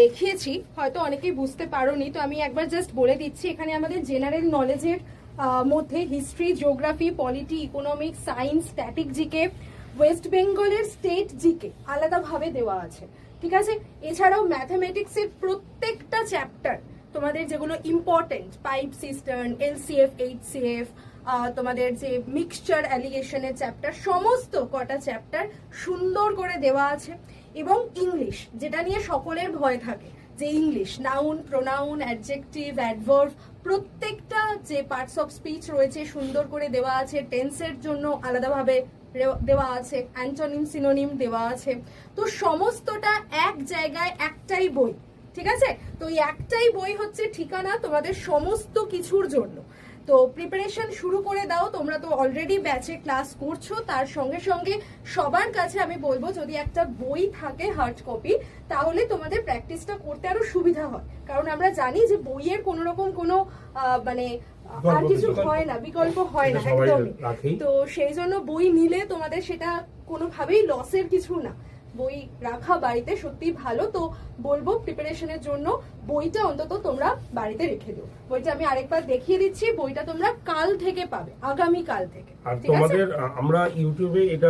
দেখিয়েছি, হয়তো অনেকেই বুঝতে পারোনি, তো আমি একবার জাস্ট বলে দিচ্ছি, এখানে আমাদের জেনারেল নলেজের মধ্যে history geography polity economics science static GK west বেঙ্গলের স্টেট জিকে আলাদাভাবে দেওয়া আছে, ঠিক আছে? এছাড়াও ম্যাথামেটিক্সের প্রত্যেকটা চ্যাপ্টার তোমাদের যেগুলো important pipe cistern LCF HCF তোমাদের যে মিক্সচার অ্যালিগেশনের চ্যাপ্টার সমস্ত কটা চ্যাপ্টার সুন্দর করে দেওয়া আছে। এবং ইংলিশ যেটা নিয়ে সকলের ভয় থাকে, যে English noun pronoun adjective adverb প্রত্যেকটা যে পার্টস অফ স্পিচ রয়েছে সুন্দর করে দেওয়া আছে টেন্সের জন্য আলাদাভাবে দেওয়া আছে অ্যান্টোনিম সিনোনিম দেওয়া আছে। তো সমস্তটা এক জায়গায় একটাই বই, ঠিক আছে? তো এই একটাই বই হচ্ছে ঠিকানা তোমাদের সমস্ত কিছুর জন্য। তো প্রিপারেশন শুরু করে দাও তোমরা তো অলরেডি ব্যাচে ক্লাস করছ তার সঙ্গে সঙ্গে সবার কাছে আমি বলব যদি একটা বই থাকে হার্ড কপি তাহলে তোমাদের প্র্যাকটিসটা করতে আরও সুবিধা হয়। কারণ আমরা জানি যে বইয়ের কোনো রকম কোনো আহ, মানে আর কিছু হয় না বিকল্প হয় না একদমই। তো সেই জন্য বই নিলে তোমাদের সেটা কোনোভাবেই লসের কিছু না। বই রাখা বাড়িতে সত্যি ভালো তো বলব প্রিপারেশনের জন্য বইটা অন্তত তোমরা বাড়িতে রেখে দিও। বইটা আমি আরেকবার দেখিয়ে দিচ্ছি বইটা তোমরা কাল থেকে পাবে আগামী কাল থেকে। আর তোমাদের আমরা ইউটিউবে এটা